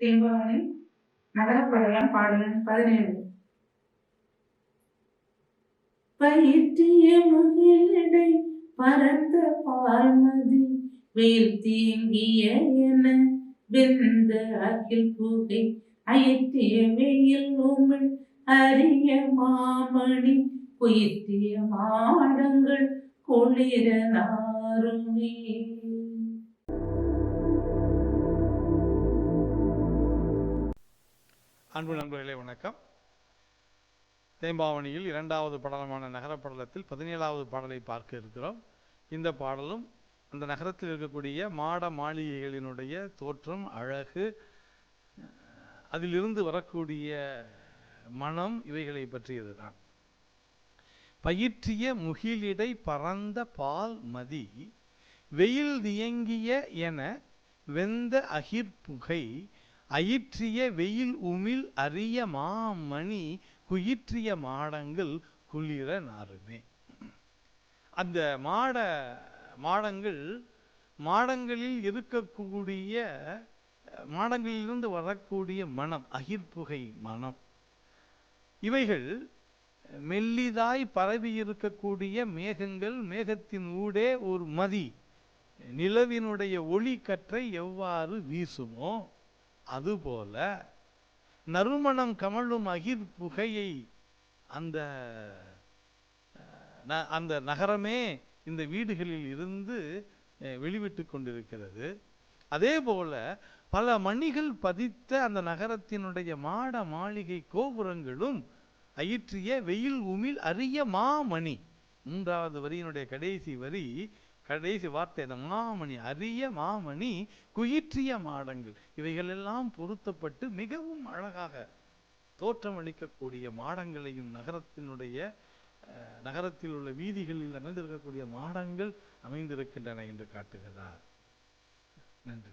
திங்கோனை நகரப்படலாம் பாடல் பதினேழு. பயிற்றிய முகிலடை பரந்த பார்மதி வெயில் தீங்கிய என வெந்த அகில் புகை அயற்றிய வெயில் உமிழ் அரிய மாமணி குயிற்றிய மாடங்கள் குளிர நாருமே. அன்பு நண்பர்களே வணக்கம். தேம்பாவணியில் இரண்டாவது படலமான நகரப்படலத்தில் பதினேழாவது பாடலை பார்க்க இருக்கிறோம். இந்த பாடலும் அந்த நகரத்தில் இருக்கக்கூடிய மாட மாளிகைகளினுடைய தோற்றம் அழகு அதிலிருந்து வரக்கூடிய மனம் இவைகளை பற்றியது தான் பயிற்றிய முகிலிடை பரந்த பால் மதி வெயில் தியங்கிய என வெந்த அகிர்புகை அயிற்றிய வெயில் உமிழ் அரிய மாமணி குயிற்றிய மாடங்கள் குளிர நாருமே அந்த மாட மாடங்கள் மாடங்களில் இருக்கக்கூடிய மாடங்களிலிருந்து வரக்கூடிய மனம் அகிர்புகை மனம். இவைகள் மெல்லிதாய் பரவி இருக்கக்கூடிய மேகங்கள் மேகத்தின் ஊடே ஒரு மதி. நிலவினுடைய ஒளி கற்றை எவ்வாறு வீசுமோ அதுபோல நறுமணம் கமழும் அகிர் புகையை அந்த ந- அந்த நகரமே இந்த வீடுகளில் இருந்து வெளிவிட்டு கொண்டிருக்கிறது. அதே போல பல மணிகள் பதித்த அந்த நகரத்தினுடைய மாட மாளிகை கோபுரங்களும் அயிற்றிய வெயில் உமிழ் அரிய மாமணி மூன்றாவது வரியினுடைய கடைசி வரி கடைசி வார்த்தை இந்த மாமணி அரிய மாமணி குயிற்றிய மாடங்கள். இவைகளெல்லாம் பொருத்தப்பட்டு மிகவும் அழகாக தோற்றமளிக்கக்கூடிய மாடங்களையும் நகரத்தினுடைய நகரத்தில் உள்ள வீதிகளில் அமைந்திருக்கக்கூடிய மாடங்கள் அமைந்திருக்கின்றன என்று காட்டுகிறார். நன்றி.